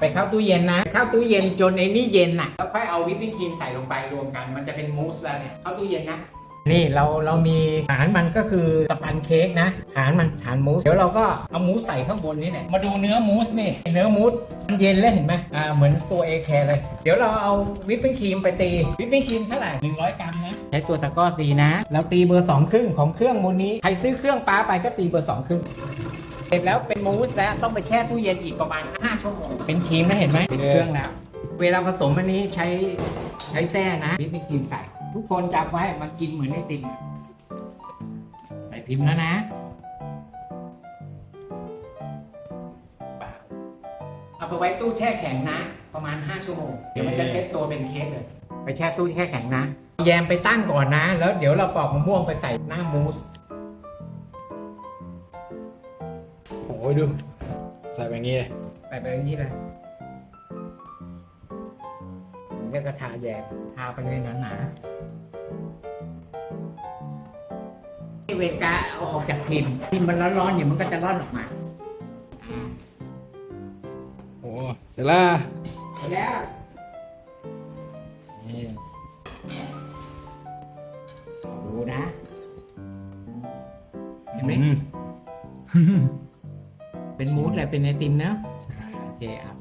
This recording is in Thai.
ไปเข้าตู้เย็นนะ เข้าตู้เย็นจนไอ้นี่เย็นน่ะ แล้วค่อยเอาวิปปิ้งครีมใส่ลงไปรวมกัน มันจะเป็นมูสแล้วเนี่ย เข้าตู้เย็นนะ นี่เราเรามีฐานมันก็คือสปันเค้กนะฐานมันฐานมูส เดี๋ยวเราก็เอามูสใส่ข้างบนนี่แหละ มาดูเนื้อมูสนี่ เนื้อมูสมันเย็นแล้วเห็นไหมอ่า เหมือนตัวเอแคเลย เดี๋ยวเราเอาวิปปิ้งครีมไปตี วิปปิ้งครีมเท่าไหร่ 100 กรัมนะ ใช้ตัวตะกร้อตีนะ แล้วตีเบอร์สองครึ่งของเครื่องมูนี้ ใครซื้อเครื่องป้าไปก็ตีเบอร์สองครึ่ง เสร็จแล้วเป็นมูสแล้วต้องไปแช่ตู้เย็นอีกประมาณ 5 ชั่วโมง เป็นครีมนะเห็นไหมเป็นเครื่องแล้ว เวลาผสมอันนี้ใช้ใช้แส้นะวิปปิ้งครีมใส่ ทุกคนจับไว้มันกินเหมือนไอติมอะใส่พิมพ์แล้วนะเอาไปไว้ตู้แช่แข็งนะ ประมาณ 5 ชั่วโมง เดี๋ยวมันจะเซ็ตตัวเป็นเค้กเลย ไปแช่ตู้แช่แข็งนะ แยมไปตั้งก่อนนะ แล้วเดี๋ยวเราปอกมะม่วงไปใส่หน้ามูส โอ้ยดู ใส่แบบนี้เลยใส่ไปอย่างนี้เลยผมก็กระทาแยมทาไปเลยหนาๆที่เวกาเอาออกจากพิมพ์พิมพ์มันร้อนๆอยู่มันก็จะร่อนออกมาอ่าโอ้เสร็จแล้วเสร็จแล้วนี่ดูนะเห็นไหมอืม เป็นมูสเลยเป็นไอติมนะโอเคอะ